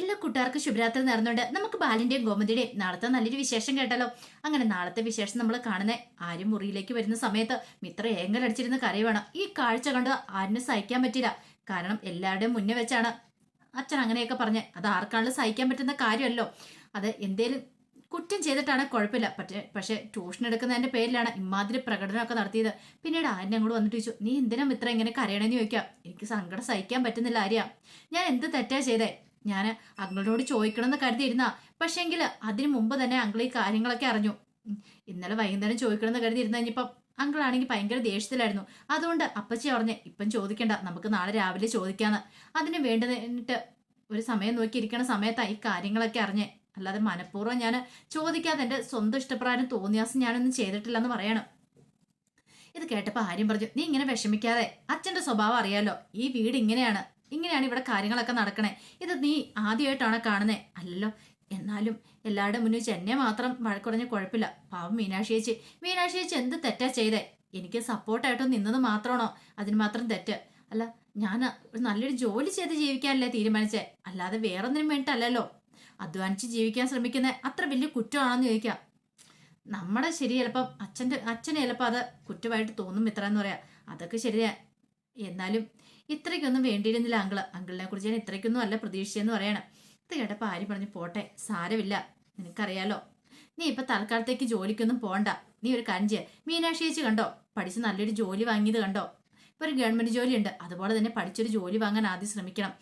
എല്ലാ കൂട്ടുകാർക്കും ശുഭരാത്രി നേർന്നുകൊണ്ട് നമുക്ക് ബാലിന്റെയും ഗോമതിയുടെയും നാളത്തെ നല്ലൊരു വിശേഷം കേട്ടല്ലോ. അങ്ങനെ നാളത്തെ വിശേഷം നമ്മൾ കാണുന്ന ആരും മുറിയിലേക്ക് വരുന്ന സമയത്ത് മിത്ര ഏങ്ങലടിച്ചിരുന്ന കരയുവാണ്. ഈ കാഴ്ച കണ്ട് ആരിനും സഹിക്കാൻ പറ്റില്ല. കാരണം എല്ലാവരുടെയും മുന്നേ വെച്ചാണ് അച്ഛൻ അങ്ങനെയൊക്കെ പറഞ്ഞ്. അത് ആർക്കാണല്ലോ സഹിക്കാൻ പറ്റുന്ന കാര്യമല്ലോ. അത് എന്തേലും കുറ്റം ചെയ്തിട്ടാണ് കുഴപ്പമില്ല. പക്ഷേ പക്ഷേ ട്യൂഷൻ എടുക്കുന്നതിന്റെ പേരിലാണ് ഇമാതിരി പ്രകടനമൊക്കെ നടത്തിയത്. പിന്നീട് ആരും അങ്ങോട്ട് വന്നിട്ട് ചോദിച്ചു നീ എന്തിനാ മിത്ര ഇങ്ങനെ കരയണമെന്ന് ചോദിക്കാം? എനിക്ക് സങ്കടം സഹിക്കാൻ പറ്റുന്നില്ല ആര്യ. ഞാൻ എന്ത് തെറ്റാ ചെയ്തേ? ഞാൻ അങ്കിളിനോട് ചോദിക്കണമെന്ന് കരുതിയിരുന്ന. പക്ഷേങ്കിൽ അതിനു മുമ്പ് തന്നെ അങ്കിൾ ഈ കാര്യങ്ങളൊക്കെ അറിഞ്ഞു. ഇന്നലെ വൈകുന്നേരം ചോദിക്കണമെന്ന് കരുതിയിരുന്ന കഴിഞ്ഞപ്പം അങ്കിളാണെങ്കിൽ ഭയങ്കര ദേഷ്യത്തിലായിരുന്നു. അതുകൊണ്ട് അപ്പച്ചി പറഞ്ഞ് ഇപ്പം ചോദിക്കണ്ട നമുക്ക് നാളെ രാവിലെ ചോദിക്കാന്ന്. അതിന് വേണ്ടതിട്ട് ഒരു സമയം നോക്കിയിരിക്കണ സമയത്താണ് ഈ കാര്യങ്ങളൊക്കെ അറിഞ്ഞേ. അല്ലാതെ മനഃപൂർവം ഞാൻ ചോദിക്കാതെ എന്റെ സ്വന്തം ഇഷ്ടപ്രകാരം തോന്നിയാസം ഞാനൊന്നും ചെയ്തിട്ടില്ലെന്ന് പറയണം. ഇത് കേട്ടപ്പോൾ ആര്യം പറഞ്ഞു നീ ഇങ്ങനെ വിഷമിക്കാതെ അച്ഛന്റെ സ്വഭാവം അറിയാലോ ഈ വീട് ഇങ്ങനെയാണ്. ഇങ്ങനെയാണ് ഇവിടെ കാര്യങ്ങളൊക്കെ നടക്കണേ. ഇത് നീ ആദ്യമായിട്ടാണ് കാണുന്നത് അല്ലല്ലോ എന്നാലും എല്ലാവരുടെ മുന്നിൽ എന്നെ മാത്രം വഴക്കുറഞ്ഞ കുഴപ്പമില്ല. പാവം മീനാക്ഷി ചേച്ചി മീനാക്ഷി ചേച്ചി എന്ത് തെറ്റാ ചെയ്തേ? എനിക്ക് സപ്പോർട്ടായിട്ട് നിന്നത് മാത്രമാണോ? അതിന് മാത്രം തെറ്റ്. അല്ല ഞാൻ ഒരു നല്ലൊരു ജോലി ചെയ്ത് ജീവിക്കാനല്ലേ തീരുമാനിച്ചേ. അല്ലാതെ വേറൊന്നിനും വേണ്ടിയിട്ടല്ലല്ലോ അധ്വാനിച്ച് ജീവിക്കാൻ ശ്രമിക്കുന്ന അത്ര വലിയ കുറ്റമാണെന്ന് ചോദിക്കാം. നമ്മുടെ ശരി ചിലപ്പം അച്ഛന്റെ അച്ഛനെ ചിലപ്പോൾ അത് കുറ്റമായിട്ട് തോന്നും ഇത്ര എന്ന് പറയാം. അതൊക്കെ ശരിയാ. എന്നാലും ഇത്രയ്ക്കൊന്നും വേണ്ടിയിരുന്നില്ല അങ്കിൾ. അങ്കിളിനെ കുറിച്ച് ഞാൻ ഇത്രയ്ക്കൊന്നും അല്ല പ്രതീക്ഷിച്ചെന്ന് പറയണം. ഇത് കേട്ടപ്പോൾ ആര്യ പറഞ്ഞു പോട്ടെ സാരമില്ല. നിനക്കറിയാലോ. നീ ഇപ്പൊ തൽക്കാലത്തേക്ക് ജോലിക്കൊന്നും പോണ്ട. നീ ഒരു കാര്യം ചെയ്യ. മീനാക്ഷി ചേച്ചി കണ്ടോ? പഠിച്ച് നല്ലൊരു ജോലി വാങ്ങിയത് കണ്ടോ? ഇപ്പൊ ഒരു ഗവൺമെന്റ് ജോലിയുണ്ട്. അതുപോലെ തന്നെ പഠിച്ചൊരു ജോലി വാങ്ങാൻ ആദ്യം ശ്രമിക്കണം.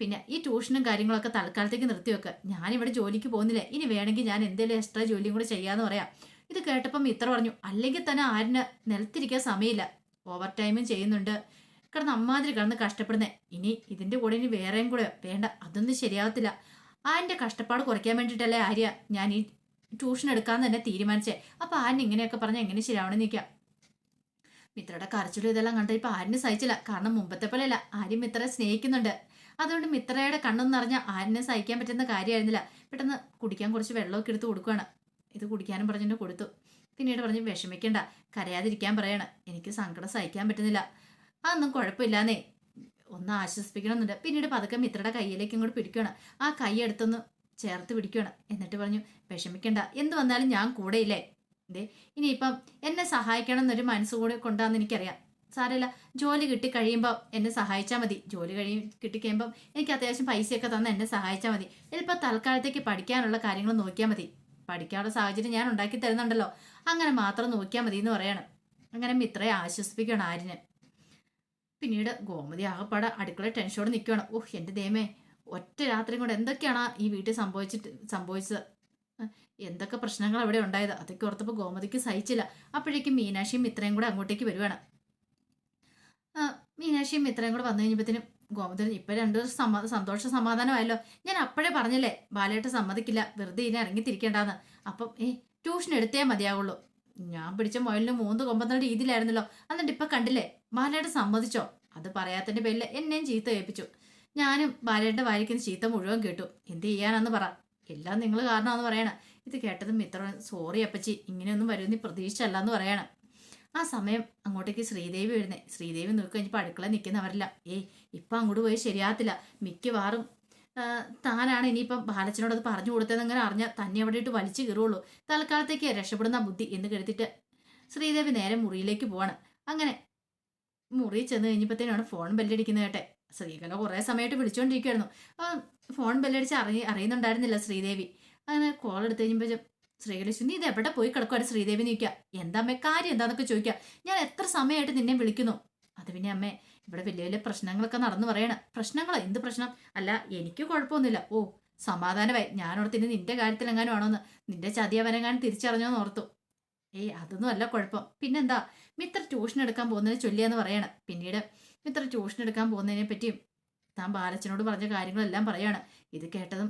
പിന്നെ ഈ ട്യൂഷനും കാര്യങ്ങളൊക്കെ തൽക്കാലത്തേക്ക് നിർത്തിവെക്ക് ഞാനിവിടെ ജോലിക്ക് പോകുന്നില്ല? ഇനി വേണമെങ്കിൽ ഞാൻ എന്തെങ്കിലും എക്സ്ട്രാ ജോലിയും കൂടെ ചെയ്യാന്ന് പറയാം. ഇത് കേട്ടപ്പം ഇത്ര പറഞ്ഞു അല്ലെങ്കിൽ തന്നെ ആരിന് നിലത്തിരിക്കാൻ സമയമില്ല. ഓവർ ടൈമും ചെയ്യുന്നുണ്ട്. കിടന്ന് അമ്മാതിരി കിടന്ന് കഷ്ടപ്പെടുന്നത് ഇനി ഇതിന്റെ കൂടെ ഇനി വേറെയും കൂടെ വേണ്ട. അതൊന്നും ശരിയാവത്തില്ല. ആന്റെ കഷ്ടപ്പാട് കുറയ്ക്കാൻ വേണ്ടിയിട്ടല്ലേ ആര്യ ഞാൻ ഈ ട്യൂഷൻ എടുക്കാമെന്ന് തന്നെ തീരുമാനിച്ചേ. അപ്പോൾ ആൻ ഇങ്ങനെയൊക്കെ പറഞ്ഞാൽ എങ്ങനെ ശരിയാവണമെന്ന് നിൽക്കാം മിത്രയുടെ കരച്ചിലും ഇതെല്ലാം കണ്ട ഇപ്പം ആരിന് സഹിച്ചില്ല. കാരണം മുമ്പത്തെ പോലെയല്ല. ആരും മിത്രയെ സ്നേഹിക്കുന്നുണ്ട്. അതുകൊണ്ട് മിത്രയുടെ കണ്ണെന്ന് പറഞ്ഞാൽ ആരിനെ സഹിക്കാൻ പറ്റുന്ന കാര്യമായിരുന്നില്ല. പെട്ടെന്ന് കുടിക്കാൻ കുറച്ച് വെള്ളമൊക്കെ എടുത്ത് കൊടുക്കുകയാണ് ഇത് കുടിക്കാനും പറഞ്ഞിട്ട് കൊടുത്തു. പിന്നീട് പറഞ്ഞ് വിഷമിക്കണ്ട. കരയാതിരിക്കാൻ പറയാണ്. എനിക്ക് സങ്കടം സഹിക്കാൻ പറ്റുന്നില്ല. അതൊന്നും കുഴപ്പമില്ലാന്നേ. ഒന്ന് ആശ്വസിപ്പിക്കണമെന്നുണ്ട്. പിന്നീട് പതുക്കെ മിത്രയുടെ കയ്യിലേക്ക് ഇങ്ങോട്ട് പിടിക്കണം ആ കൈ എടുത്തൊന്ന് ചേർത്ത് പിടിക്കണം എന്നിട്ട് പറഞ്ഞു വിഷമിക്കണ്ട. എന്ത് വന്നാലും ഞാൻ കൂടെയില്ലേ? ദേ ഇനിയിപ്പം എന്നെ സഹായിക്കണം എന്നൊരു മനസ്സുകൂടി കൊണ്ടാന്ന് എനിക്കറിയാം. സാരമില്ല. ജോലി കിട്ടി കഴിയുമ്പോൾ എന്നെ സഹായിച്ചാൽ മതി. ജോലി കഴിയും കിട്ടിക്കഴിയുമ്പം എനിക്ക് അത്യാവശ്യം പൈസയൊക്കെ തന്ന് എന്നെ സഹായിച്ചാൽ മതി. ഇതിപ്പോൾ തൽക്കാലത്തേക്ക് പഠിക്കാനുള്ള കാര്യങ്ങൾ നോക്കിയാൽ മതി. പഠിക്കാനുള്ള സാഹചര്യം ഞാൻ ഉണ്ടാക്കി തരുന്നുണ്ടല്ലോ. അങ്ങനെ മാത്രം നോക്കിയാൽ മതി എന്ന് പറയണം. അങ്ങനെ മിത്രയെ ആശ്വസിപ്പിക്കണം ആര്യന്. പിന്നീട് ഗോമതി ആകപ്പാടെ അടുക്കള ടെൻഷനോട് നിൽക്കുകയാണ് ഓഹ് എന്റെ ദേമേ ഒറ്റ രാത്രി കൊണ്ട് എന്തൊക്കെയാണ് ഈ വീട്ടിൽ സംഭവിച്ചിട്ട് സംഭവിച്ചത്? എന്തൊക്കെ പ്രശ്നങ്ങൾ അവിടെ ഉണ്ടായത്? അതൊക്കെ ഓർത്തപ്പോൾ ഗോമതിക്ക് സഹിച്ചില്ല. അപ്പോഴേക്കും മീനാക്ഷിയും മിത്രയും കൂടെ അങ്ങോട്ടേക്ക് വരുവാണ്. മീനാക്ഷിയും മിത്രയും കൂടെ വന്നു കഴിഞ്ഞപ്പോഴത്തേനും ഗോമതി ഇപ്പം രണ്ടു സമ്മ സന്തോഷ സമാധാനമായല്ലോ. ഞാൻ അപ്പോഴേ പറഞ്ഞില്ലേ ബാലയായിട്ട് സമ്മതിക്കില്ല വെറുതെ ഇനി ഇറങ്ങിത്തിരിക്കേണ്ടെന്ന്. അപ്പം ഏ ട്യൂഷൻ എടുത്തേ മതിയാവുള്ളൂ. ഞാൻ പിടിച്ച മുയലിന് മൂന്ന് കൊമ്പെന്ന രീതിയിലായിരുന്നല്ലോ എന്നിട്ട് ഇപ്പൊ കണ്ടില്ലേ? ബാലയുടെ സമ്മതിച്ചോ? അത് പറയാത്തതിന്റെ പേരിൽ എന്നെയും ചീത്ത ഏൽപ്പിച്ചു. ഞാനും ബാലയുടെ വാരിക്കുന്ന ചീത്ത മുഴുവൻ കേട്ടു. എന്ത് ചെയ്യാനാന്ന് പറ. എല്ലാം നിങ്ങൾ കാരണമാണെന്ന് പറയണം. ഇത് കേട്ടതും മിത്ര സോറി അപ്പച്ചി. ഇങ്ങനെയൊന്നും വരുമെന്ന് പ്രതീക്ഷിച്ചല്ല എന്ന് പറയണം. ആ സമയം അങ്ങോട്ടേക്ക് ശ്രീദേവി വരുന്നേ. ശ്രീദേവി നോക്കി കഴിഞ്ഞപ്പോൾ അടുക്കള നിൽക്കുന്നവരല്ല. ഏയ് ഇപ്പം അങ്ങോട്ട് പോയി ശരിയാകത്തില്ല. മിക്കവാറും താനാണ് ഇനിയിപ്പം ബാലച്ചനോട് അത് പറഞ്ഞു കൊടുത്തതെന്ന് അറിഞ്ഞ തന്നെ അവിടെ ഇട്ട് വലിച്ചു കയറുള്ളൂ തൽക്കാലത്തേക്ക് രക്ഷപ്പെടുന്ന ബുദ്ധി എന്ന് കരുതിയിട്ട് ശ്രീദേവി നേരെ മുറിയിലേക്ക് പോവാണ്. അങ്ങനെ മുറിയിൽ ചെന്ന് കഴിഞ്ഞപ്പോഴത്തേനാണ് ഫോൺ ബെല്ലടിക്കുന്നത് കേട്ടെ. ശ്രീകല കുറേ സമയമായിട്ട് വിളിച്ചുകൊണ്ടിരിക്കുകയായിരുന്നു ഫോൺ ബെല്ലടിച്ച് അറിയ അറിയുന്നുണ്ടായിരുന്നില്ല ശ്രീദേവി. അങ്ങനെ കോൾ എടുത്തു കഴിഞ്ഞപ്പോൾ ശ്രീകലേശു നീ ഇത് എവിടെ പോയി കിടക്കുവാണ്? ശ്രീദേവി നിൽക്കുക എന്താ അമ്മേ കാര്യം എന്താന്നൊക്കെ ചോദിക്കുക. ഞാൻ എത്ര സമയമായിട്ട് നിന്നെ വിളിക്കുന്നു? അത് പിന്നെ അമ്മേ ഇവിടെ വലിയ വലിയ പ്രശ്നങ്ങളൊക്കെ നടന്നു പറയണ. പ്രശ്നങ്ങളോ? എന്ത് പ്രശ്നം? അല്ല എനിക്ക് കുഴപ്പമൊന്നുമില്ല. ഓ സമാധാനമായി. ഞാനോടത്ത് ഇനി നിന്റെ കാര്യത്തിൽ എങ്ങാനും ആണോന്ന്. നിന്റെ ചതിയവനെങ്ങാനും തിരിച്ചറിഞ്ഞോന്ന് ഓർത്തു. ഏയ് അതൊന്നും അല്ല കുഴപ്പം. പിന്നെന്താ? മിത്ര ട്യൂഷൻ എടുക്കാൻ പോകുന്നതിനെ ചൊല്ലിയെന്ന് പറയണം. പിന്നീട് മിത്ര ട്യൂഷൻ എടുക്കാൻ പോകുന്നതിനെ പറ്റിയും താൻ ബാലച്ചനോട് പറഞ്ഞ കാര്യങ്ങളെല്ലാം പറയാണ്. ഇത് കേട്ടതും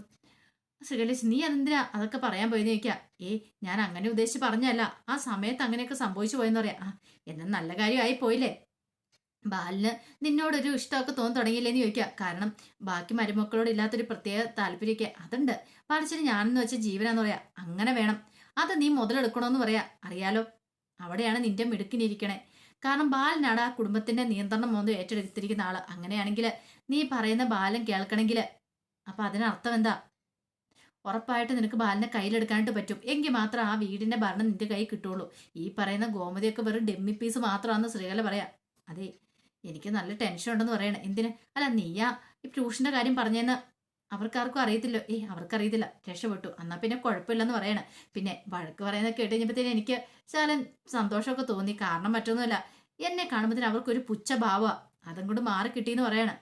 ശ്രീകലേശ് നീ എന്തിനാ അതൊക്കെ പറയാൻ പോയെന്ന് ചോദിക്കുക ഏയ് ഞാൻ അങ്ങനെ ഉദ്ദേശിച്ച് പറഞ്ഞല്ല ആ സമയത്ത് അങ്ങനെയൊക്കെ സംഭവിച്ചു പോയെന്ന് പറയാം. ആ എന്നാൽ നല്ല കാര്യമായി പോയില്ലേ? ബാലിന് നിന്നോടൊരു ഇഷ്ടമൊക്കെ തോന്നി തുടങ്ങിയില്ലേന്ന് ചോദിക്കുക. കാരണം ബാക്കി മരുമക്കളോട് ഇല്ലാത്തൊരു പ്രത്യേക താല്പര്യമൊക്കെ അതുണ്ട്. ബാലച്ചന് ഞാനെന്ന് വെച്ച ജീവനാന്ന് പറയാ അങ്ങനെ വേണം. അത് നീ മുതലെടുക്കണമെന്ന് പറയാ അറിയാലോ? അവിടെയാണ് നിന്റെ മിടുക്കിനിരിക്കണേ കാരണം ബാലനാണ് ആ കുടുംബത്തിന്റെ നിയന്ത്രണം മോന്ത് ഏറ്റെടുത്തിരിക്കുന്ന ആൾ. അങ്ങനെയാണെങ്കിൽ നീ പറയുന്ന ബാലൻ കേൾക്കണമെങ്കിൽ അപ്പൊ അതിനർത്ഥം എന്താ? ഉറപ്പായിട്ട് നിനക്ക് ബാലിനെ കയ്യിലെടുക്കാനായിട്ട് പറ്റും. എങ്കിൽ മാത്രം ആ വീടിന്റെ ഭരണം നിന്റെ കൈ കിട്ടുള്ളൂ ഈ പറയുന്ന ഗോമതിയൊക്കെ വെറും ഡെമ്മി പീസ് മാത്രമാണെന്ന് ശ്രീകല പറയാം. അതെ എനിക്ക് നല്ല ടെൻഷൻ ഉണ്ടെന്ന് പറയണേ. എന്തിന്? അല്ല നീയാ ഈ ട്യൂഷന്റെ കാര്യം പറഞ്ഞെന്ന് അവർക്കാർക്കും അറിയത്തില്ല. ഏയ് അവർക്കറിയത്തില്ല. രക്ഷപ്പെട്ടു. എന്നാ പിന്നെ കുഴപ്പമില്ലെന്ന് പറയണേ. പിന്നെ വഴക്ക് പറയുന്നത് കേട്ട് കഴിഞ്ഞപ്പോഴത്തേനും എനിക്ക് ശാലൻ സന്തോഷമൊക്കെ തോന്നി. കാരണം മറ്റൊന്നുമല്ല എന്നെ കാണുമ്പോഴത്തേന് അവർക്കൊരു പുച്ഛ ഭാവ അതും കൂടെ മാറി കിട്ടിയെന്ന് പറയണേ.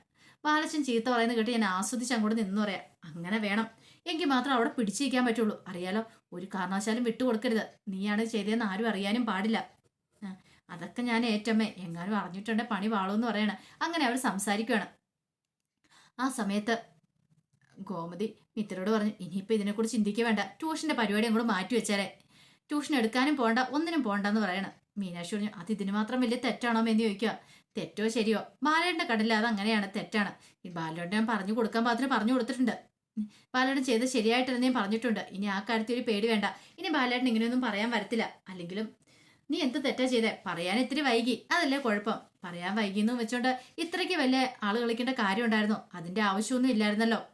ബാലച്ചൻ ചീത്ത പറയുന്നത് കേട്ട് ഞാൻ ആസ്വദിച്ച് അങ്ങോട്ട് നിന്ന് പറയാം. അങ്ങനെ വേണം. എങ്കിൽ മാത്രം അവിടെ പിടിച്ചിരിക്കാൻ പറ്റുള്ളൂ. അറിയാലോ ഒരു കാരണവശാലും വിട്ടുകൊടുക്കരുത്. നീയാണ് ചെയ്തതെന്ന് ആരും അറിയാനും പാടില്ല. അതൊക്കെ ഞാൻ ഏറ്റമ്മേ. എങ്ങാനും അറിഞ്ഞിട്ടുണ്ട് പണി വാളൂന്ന് പറയണ. അങ്ങനെ അവർ സംസാരിക്കുകയാണ് ആ സമയത്ത് ഗോമതി മിത്രയോട് പറഞ്ഞു ഇനിയിപ്പോൾ ഇതിനെക്കുറിച്ച് ചിന്തിക്കുക വേണ്ട. ട്യൂഷന്റെ പരിപാടി അങ്ങോട്ട് മാറ്റി വെച്ചാലേ ട്യൂഷൻ എടുക്കാനും പോണ്ട ഒന്നിനും പോണ്ടെന്ന് പറയണം. മീനാക്ഷി പറഞ്ഞു അത് ഇതിന് മാത്രം വലിയ തെറ്റാണോ എന്ന് ചോദിക്കുക തെറ്റോ ശരിയോ? ബാലയുടെ കടലിൽ അത് അങ്ങനെയാണ് തെറ്റാണ്. ഈ ബാലയോട് ഞാൻ പറഞ്ഞു കൊടുക്കാൻ പാത്രം പറഞ്ഞു കൊടുത്തിട്ടുണ്ട്. ബാലേട്ടൻ ചെയ്ത് ശരിയായിട്ടെന്ന് ഞാൻ പറഞ്ഞിട്ടുണ്ട്. ഇനി ആ കാര്യത്തിൽ ഒരു പേടി വേണ്ട. ഇനി ബാലേട്ടൻ ഇങ്ങനെയൊന്നും പറയാൻ വരത്തില്ല. അല്ലെങ്കിലും നീ എന്ത് തെറ്റാ ചെയ്തേ? പറയാൻ ഇത്തിരി വൈകി. അതല്ലേ കുഴപ്പം. പറയാൻ വൈകി എന്ന് വെച്ചോണ്ട് ഇത്രയ്ക്ക് വലിയ ആൾ കളിക്കേണ്ട കാര്യം ഉണ്ടായിരുന്നോ. അതിന്റെ ആവശ്യമൊന്നും ഇല്ലായിരുന്നല്ലോ.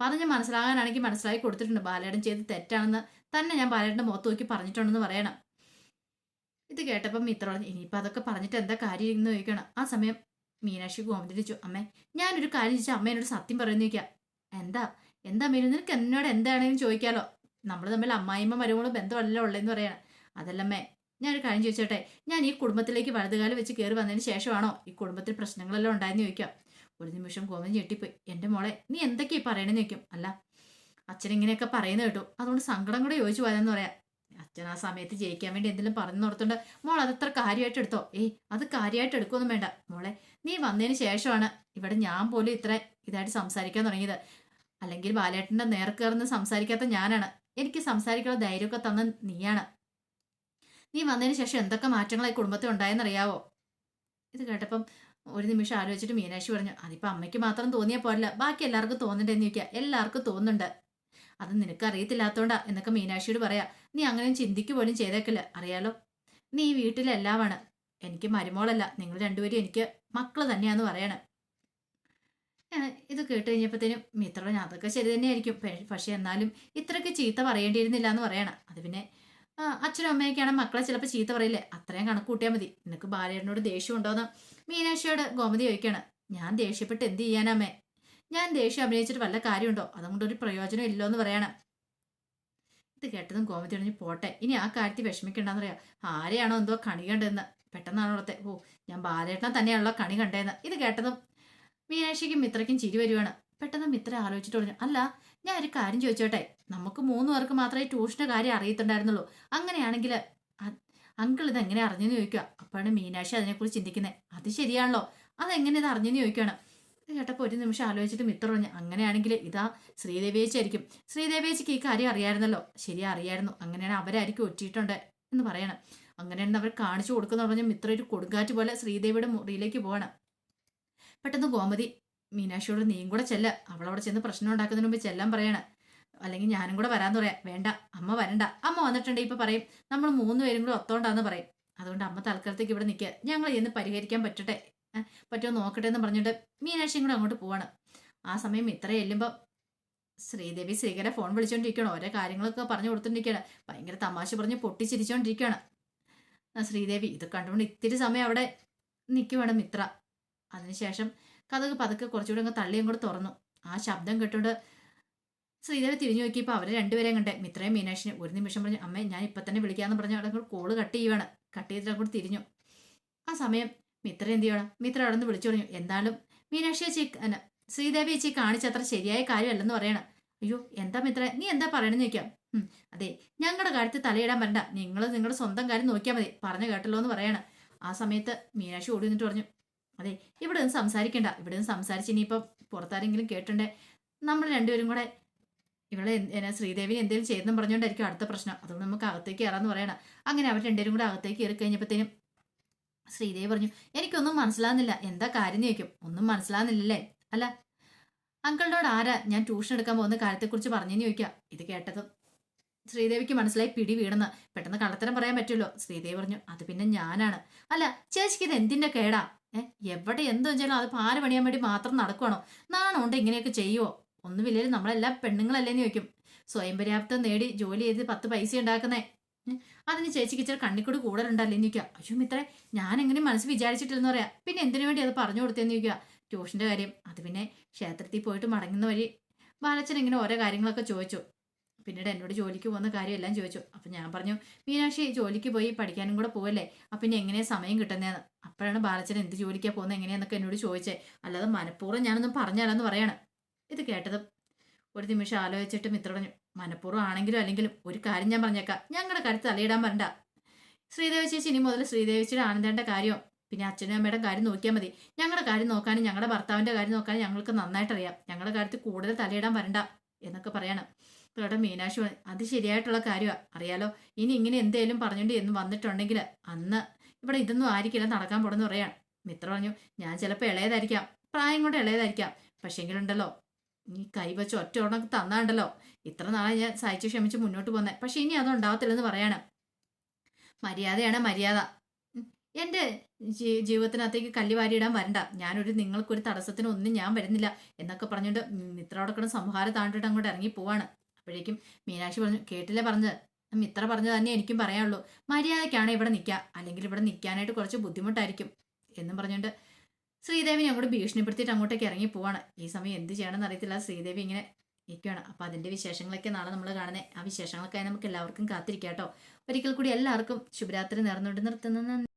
പറഞ്ഞ് മനസ്സിലാകാനാണെങ്കിൽ മനസ്സിലാക്കി കൊടുത്തിട്ടുണ്ട്. ബാലേടൻ ചെയ്ത് തെറ്റാണെന്ന് തന്നെ ഞാൻ ബാലേടന്റെ മുഖത്ത് നോക്കി പറഞ്ഞിട്ടുണ്ടെന്ന് പറയണം. ഇത് കേട്ടപ്പം മിത്ര പറഞ്ഞു ഇനിയിപ്പോൾ അതൊക്കെ പറഞ്ഞിട്ട് എന്താ കാര്യം എന്ന് ചോദിക്കണം. ആ സമയം മീനാക്ഷി ഗോമതി ചോദിച്ചു അമ്മേ ഞാനൊരു കാര്യം ചോദിച്ചാൽ അമ്മ എന്നോട് സത്യം പറയുന്നു ചോദിക്കാം. എന്താ? എന്താ മീനു? നിനക്ക് എന്നോട് എന്താണെങ്കിലും ചോദിക്കാലോ? നമ്മൾ തമ്മിൽ അമ്മായിമ്മ മരുമോളും ബന്ധമല്ലോ ഉള്ളതെന്ന് പറയണം. അതല്ലമ്മേ ഞാനൊരു കാര്യം ചോദിച്ചോട്ടെ? ഞാൻ ഈ കുടുംബത്തിലേക്ക് വലതുകാലം വെച്ച് കയറി വന്നതിന് ശേഷമാണോ ഈ കുടുംബത്തിൽ പ്രശ്നങ്ങളെല്ലാം ഉണ്ടായെന്ന് ചോദിക്കാം ഒരു നിമിഷം ഗോവിന്ദ് ഞെട്ടിപ്പോയി. എന്റെ മോളെ നീ എന്തൊക്കെയാ പറയണെന്ന് ചോദിക്കും. അല്ല അച്ഛൻ ഇങ്ങനെയൊക്കെ പറയുന്നത് കേട്ടു. അതുകൊണ്ട് സങ്കടം കൂടെ ചോദിച്ചു പോയെന്ന് പറയാം. അച്ഛൻ ആ സമയത്ത് ജയിക്കാൻ വേണ്ടി എന്തെങ്കിലും പറഞ്ഞു നോർത്തുണ്ട് മോൾ അതത്ര കാര്യമായിട്ട് എടുത്തോ? ഏയ് അത് കാര്യമായിട്ട് എടുക്കൊന്നും വേണ്ട. മോളെ നീ വന്നതിന് ശേഷമാണ് ഇവിടെ ഞാൻ പോലും ഇത്ര ഇതായിട്ട് സംസാരിക്കാൻ തുടങ്ങിയത്. അല്ലെങ്കിൽ ബാലേട്ടന്റെ നേർക്കേർന്ന് സംസാരിക്കാത്ത ഞാനാണ്. എനിക്ക് സംസാരിക്കാനുള്ള ധൈര്യമൊക്കെ തന്ന നീയാണ്. നീ വന്നതിന് ശേഷം എന്തൊക്കെ മാറ്റങ്ങളായി കുടുംബത്തിൽ ഉണ്ടായെന്നറിയാവോ? ഇത് കേട്ടപ്പം ഒരു നിമിഷം ആലോചിച്ചിട്ട് മീനാക്ഷി പറഞ്ഞു അതിപ്പോൾ അമ്മയ്ക്ക് മാത്രം തോന്നിയാൽ പോരല്ല. ബാക്കി എല്ലാവർക്കും തോന്നുന്നുണ്ടെന്ന് ചോദിക്കുക എല്ലാവർക്കും തോന്നുന്നുണ്ട്. അത് നിനക്ക് അറിയത്തില്ലാത്തോണ്ടാ എന്നൊക്കെ മീനാക്ഷിയോട് പറയാം. നീ അങ്ങനെ ചിന്തിക്കു പോലും ചെയ്തേക്കില്ല. അറിയാലോ. നീ ഈ വീട്ടിലെല്ലാമാണ് എനിക്ക് മരുമോളല്ല. നിങ്ങൾ രണ്ടുപേരും എനിക്ക് മക്കൾ തന്നെയാന്ന് പറയണേ. ഇത് കേട്ട് കഴിഞ്ഞപ്പോഴത്തേനും മിത്രം അതൊക്കെ ശരി തന്നെയായിരിക്കും. പക്ഷെ എന്നാലും ഇത്രയ്ക്ക് ചീത്ത പറയേണ്ടിയിരുന്നില്ല എന്ന് പറയണം. അത് പിന്നെ അച്ഛനും അമ്മയൊക്കെയാണ് മക്കളെ ചിലപ്പോൾ ചീത്ത പറയില്ലേ? അത്രയും കണക്ക് കൂട്ടിയാൽ മതി. നിനക്ക് ബാലേട്ടനോട് ദേഷ്യം ഉണ്ടോന്ന്? മീനാക്ഷിയോട് ഗോമതി ചോദിക്കാണ്. ഞാൻ ദേഷ്യപ്പെട്ട് എന്ത് ചെയ്യാനമ്മേ ഞാൻ ദേഷ്യം അഭിനയിച്ചിട്ട് വല്ല കാര്യമുണ്ടോ? അതുകൊണ്ട് ഒരു പ്രയോജനം ഇല്ലോ എന്ന് പറയണം. ഇത് കേട്ടതും ഗോമതി പറഞ്ഞു പോട്ടെ. ഇനി ആ കാര്യത്തിൽ വിഷമിക്കണ്ടെന്ന് പറയാം ആരെയാണോ എന്തോ കണി കണ്ടതെന്ന്. പെട്ടെന്നാണ് ഓർത്തെ ഓ ഞാൻ ബാലേട്ടനെ തന്നെയാണല്ലോ കണി കണ്ടതെന്ന്. ഇത് കേട്ടതും മീനാക്ഷിക്കും മിത്രയ്ക്കും ചിരി വരുവാണ്. പെട്ടെന്ന് മിത്ര ആലോചിച്ചിട്ട് പറഞ്ഞു അല്ല ഞാൻ ഒരു കാര്യം ചോദിച്ചോട്ടെ. നമുക്ക് മൂന്ന് പേർക്ക് മാത്രമേ ട്യൂഷന്റെ കാര്യം അറിയത്തുണ്ടായിരുന്നുള്ളൂ. അങ്ങനെയാണെങ്കിൽ അങ്കിൾ ഇത് എങ്ങനെ അറിഞ്ഞെന്ന് ചോദിക്കുക. അപ്പോഴാണ് മീനാക്ഷി അതിനെക്കുറിച്ച് ചിന്തിക്കുന്നത്. അത് ശരിയാണല്ലോ. അതെങ്ങനെ ഇത് അറിഞ്ഞെന്ന് ചോദിക്കുകയാണ്. കേട്ടപ്പോൾ ഒരു നിമിഷം ആലോചിച്ചിട്ട് മിത്ര പറഞ്ഞു അങ്ങനെയാണെങ്കിൽ ഇതാ ശ്രീദേവിയേച്ചായിരിക്കും ശ്രീദേവിയേച്ചിക്ക് ഈ കാര്യം അറിയായിരുന്നല്ലോ. ശരി അറിയായിരുന്നു. അങ്ങനെയാണ് അവരായിരിക്കും ഒറ്റിയിട്ടുണ്ട് എന്ന് പറയണം. അങ്ങനെയാണ് അവർ കാണിച്ചു കൊടുക്കുന്ന പറഞ്ഞ് മിത്ര ഒരു കൊടുങ്കാറ്റ് പോലെ ശ്രീദേവിയുടെ മുറിയിലേക്ക് പോവാണ്. പെട്ടെന്ന് ഗോമതി മീനാക്ഷിയോട് നീയും കൂടെ ചെല്ല. അവളവിടെ ചെന്ന് പ്രശ്നം ഉണ്ടാക്കുന്നതിന് മുമ്പ് ചെല്ലാൻ പറയണം. അല്ലെങ്കിൽ ഞാനും കൂടെ വരാൻ പറയാം. വേണ്ട അമ്മ വരണ്ട. അമ്മ വന്നിട്ടുണ്ടെങ്കിൽ ഇപ്പൊ പറയും. നമ്മൾ മൂന്ന് പേരും കൂടെ ഒത്തോണ്ടാന്ന് പറയും. അതുകൊണ്ട് അമ്മ തൽക്കാലത്തേക്ക് ഇവിടെ നിൽക്കുക ഞങ്ങൾ ഇന്ന് പരിഹരിക്കാൻ പറ്റട്ടെ. പറ്റോ പറ്റുമോ നോക്കട്ടെ എന്ന് പറഞ്ഞിട്ട് മീനാക്ഷിയും കൂടെ അങ്ങോട്ട് പോവാണ്. ആ സമയം ഇത്ര ചെല്ലുമ്പോൾ ശ്രീദേവി ശ്രീകരെ ഫോൺ വിളിച്ചുകൊണ്ടിരിക്കുകയാണ് ഓരോ കാര്യങ്ങളൊക്കെ പറഞ്ഞു കൊടുത്തോണ്ടിരിക്കുകയാണ്. ഭയങ്കര തമാശ പറഞ്ഞ് പൊട്ടിച്ചിരിച്ചോണ്ടിരിക്കുകയാണ്. ആ ശ്രീദേവി ഇത് കണ്ടുകൊണ്ട് ഇത്തിരി സമയം അവിടെ നിൽക്കുവാണ് മിത്ര. അതിനുശേഷം കഥക് പതുക്കെ കുറച്ചുകൂടെ അങ്ങ് തള്ളിയും കൂടെ തുറന്നു. ആ ശബ്ദം കേട്ടോണ്ട് ശ്രീദേവി തിരിഞ്ഞു നോക്കിയപ്പോൾ അവരെ രണ്ടുപേരെയും കണ്ടേ. മിത്രയും മീനാക്ഷിനെ ഒരു നിമിഷം പറഞ്ഞു അമ്മേ ഞാൻ ഇപ്പം തന്നെ വിളിക്കാന്ന് പറഞ്ഞ അവിടെ കോൾ കട്ട് ചെയ്യുവാണ്. കട്ട് ചെയ്തിട്ട് അങ്ങോട്ട് തിരിഞ്ഞു. ആ സമയം മിത്ര എന്ത് ചെയ്യണം? മിത്ര അവിടെ നിന്ന് വിളിച്ചു പറഞ്ഞു എന്തായാലും മീനാക്ഷി ചേച്ചി ശ്രീദേവി ചേച്ചി കാണിച്ചത്ര ശരിയായ കാര്യമല്ലെന്ന് പറയണം. അയ്യോ എന്താ മിത്ര നീ എന്താ പറയണെന്ന് ചോദിക്കാം. അതെ ഞങ്ങളുടെ കാര്യത്തിൽ തലയിടാൻ വരണ്ട. നിങ്ങൾ നിങ്ങളുടെ സ്വന്തം കാര്യം നോക്കിയാൽ മതി. പറഞ്ഞു കേട്ടല്ലോ എന്ന് പറയണം. ആ സമയത്ത് മീനാക്ഷി ഓടി നിന്നിട്ട് പറഞ്ഞു അതെ ഇവിടെ നിന്ന് സംസാരിക്കണ്ട. ഇവിടെ നിന്ന് സംസാരിച്ച് ഇനിയിപ്പം പുറത്താരെങ്കിലും കേട്ടുണ്ടേ നമ്മൾ രണ്ടുപേരും കൂടെ ഇവളെ എന്നാ ശ്രീദേവിനെ എന്തെങ്കിലും ചെയ്തെന്ന് പറഞ്ഞുകൊണ്ടായിരിക്കും അടുത്ത പ്രശ്നം. അതുകൊണ്ട് നമുക്ക് അകത്തേക്ക് കയറാന്ന് പറയണം അങ്ങനെ അവർ രണ്ടുപേരും കൂടെ അകത്തേക്ക് കയറി കഴിഞ്ഞപ്പോഴത്തേനും ശ്രീദേവി പറഞ്ഞു എനിക്കൊന്നും മനസ്സിലാകുന്നില്ല എന്താ കാര്യം ചോദിക്കും. ഒന്നും മനസ്സിലാകുന്നില്ലല്ലേ അല്ല അങ്കിളിനോട് ആരാ ഞാൻ ട്യൂഷൻ എടുക്കാൻ പോകുന്ന കാര്യത്തെക്കുറിച്ച് പറഞ്ഞെന്ന് ചോദിക്കുക ഇത് കേട്ടതും ശ്രീദേവിക്ക് മനസ്സിലായി പിടി വീണെന്ന്. പെട്ടെന്ന് കള്ളത്തരം പറയാൻ പറ്റുമല്ലോ. ശ്രീദേവി പറഞ്ഞു അത് പിന്നെ ഞാനാണ്. അല്ല ചേച്ചിക്ക് ഇത് എന്തിന്റെ കേടാ? ഏഹ് എവിടെ എന്ത് വെച്ചാലും അത് പാൽ പണിയാൻ വേണ്ടി മാത്രം നടക്കുവാണോ? നാണോണ്ട് ഇങ്ങനെയൊക്കെ ചെയ്യുവോ? ഒന്നുമില്ലേലും നമ്മളെല്ലാം പെണ്ണുങ്ങളല്ലേന്ന് ചോദിക്കും. സ്വയം പര്യാപ്തം നേടി ജോലി ചെയ്ത് പത്ത് പൈസ ഉണ്ടാക്കുന്നേ. അതിന് ചേച്ചിക്ക് ഇച്ചിരി കണ്ണിക്കൂടി കൂടുതലുണ്ടല്ലേ ചോദിക്കുക. അയ്യോ മിത്രേ ഞാൻ എങ്ങനെ മനസ്സ് വിചാരിച്ചിട്ടില്ലെന്ന് പറയാം. പിന്നെ എന്തിനു വേണ്ടി അത് പറഞ്ഞു കൊടുത്തേന്ന് ചോദിക്കുക? ട്യൂഷന്റെ കാര്യം. അത് പിന്നെ ക്ഷേത്രത്തിൽ പോയിട്ട് മടങ്ങുന്ന വഴി ബാലച്ചൻ ഇങ്ങനെ ഓരോ കാര്യങ്ങളൊക്കെ ചോദിച്ചു. പിന്നീട് എന്നോട് ജോലിക്ക് പോകുന്ന കാര്യമെല്ലാം ചോദിച്ചു. അപ്പം ഞാൻ പറഞ്ഞു മീനാക്ഷി ജോലിക്ക് പോയി പഠിക്കാനും കൂടെ പോവല്ലേ? അപ്പം പിന്നെ എങ്ങനെയാണ് സമയം കിട്ടുന്നതെന്ന് അപ്പോഴാണ് ബാലച്ചൻ എന്ത് ജോലിക്കാണ് പോകുന്നത് എങ്ങനെയാന്നൊക്കെ എന്നോട് ചോദിച്ചേ. അല്ലാതെ മനഃപൂർവം ഞാനൊന്നും പറഞ്ഞാലെന്ന് പറയാണ്. ഇത് കേട്ടതും ഒരു നിമിഷം ആലോചിച്ചിട്ട് മിത്ര പറഞ്ഞു മനഃപൂർവം ആണെങ്കിലും അല്ലെങ്കിലും ഒരു കാര്യം ഞാൻ പറഞ്ഞേക്കാം. ഞങ്ങളുടെ കാര്യത്തിൽ തലയിടാൻ വരണ്ട ശ്രീദേവി ചേച്ചി ഇനി മുതൽ ശ്രീദേവി ചേച്ചിയുടെ ആനന്ദേണ്ട കാര്യം പിന്നെ അച്ഛനും അമ്മയുടെ കാര്യം നോക്കിയാൽ മതി. ഞങ്ങളുടെ കാര്യം നോക്കാനും ഞങ്ങളുടെ ഭർത്താവിന്റെ കാര്യം നോക്കാനും ഞങ്ങൾക്ക് നന്നായിട്ടറിയാം. ഞങ്ങളുടെ കാര്യത്തിൽ കൂടുതൽ തലയിടാൻ വരണ്ട എന്നൊക്കെ പറയാണ്. ഇവിടെ മീനാക്ഷി അത് ശരിയായിട്ടുള്ള കാര്യമാണ് അറിയാലോ ഇനി ഇങ്ങനെ എന്തേലും പറഞ്ഞുകൊണ്ട് എന്ന് വന്നിട്ടുണ്ടെങ്കിൽ അന്ന് ഇവിടെ ഇതൊന്നും ആയിരിക്കില്ല നടക്കാൻ പോണെന്ന് പറയാണ് മിത്ര പറഞ്ഞു ഞാൻ ചിലപ്പോൾ ഇളയതായിരിക്കാം. പ്രായം കൊണ്ട് ഇളയതായിരിക്കാം. പക്ഷേങ്കിലുണ്ടല്ലോ നീ കൈവച്ച് ഒറ്റ ഉടനെ തന്നാണ്ടല്ലോ. ഇത്ര നാളെ ഞാൻ സഹിച്ച് ക്ഷമിച്ച് മുന്നോട്ട് പോന്നെ. പക്ഷെ ഇനി അത് ഉണ്ടാവത്തില്ലെന്ന് പറയാണ്. മര്യാദയാണ് മര്യാദ. എന്റെ ജീ- ജീവിതത്തിനകത്തേക്ക് കല്ല് വാരിയിടാൻ വരണ്ട. ഞാനൊരു നിങ്ങൾക്കൊരു തടസ്സത്തിനൊന്നും ഞാൻ വരുന്നില്ല എന്നൊക്കെ പറഞ്ഞുകൊണ്ട് മിത്രോടൊക്കെ സംഹാരം താണ്ടിട്ട് അങ്ങോട്ട് ഇറങ്ങി പോവാണ്. അപ്പോഴേക്കും മീനാക്ഷി പറഞ്ഞു കേട്ടില്ലേ പറഞ്ഞത്. ഇത്ര പറഞ്ഞു തന്നെ എനിക്കും പറയാനുള്ളൂ. മര്യാദയ്ക്കാണ് ഇവിടെ നിൽക്കുക അല്ലെങ്കിൽ ഇവിടെ നിൽക്കാനായിട്ട് കുറച്ച് ബുദ്ധിമുട്ടായിരിക്കും. എന്നും പറഞ്ഞുകൊണ്ട് ശ്രീദേവിനെ അങ്ങോട്ട് ഭീഷണിപ്പെടുത്തിയിട്ട് അങ്ങോട്ടേക്ക് ഇറങ്ങി പോവാണ്. ഈ സമയം എന്ത് ചെയ്യണമെന്ന് അറിയത്തില്ല. ശ്രീദേവി ഇങ്ങനെ നിൽക്കുകയാണ് അപ്പോൾ അതിന്റെ വിശേഷങ്ങളൊക്കെ നാളെ നമ്മൾ കാണുന്നത് ആ വിശേഷങ്ങളൊക്കെ നമുക്ക് എല്ലാവർക്കും കാത്തിരിക്കാം കേട്ടോ. ഒരിക്കൽ കൂടി എല്ലാവർക്കും ശുഭരാത്രി നേർന്നുകൊണ്ട് നിർത്തുന്ന.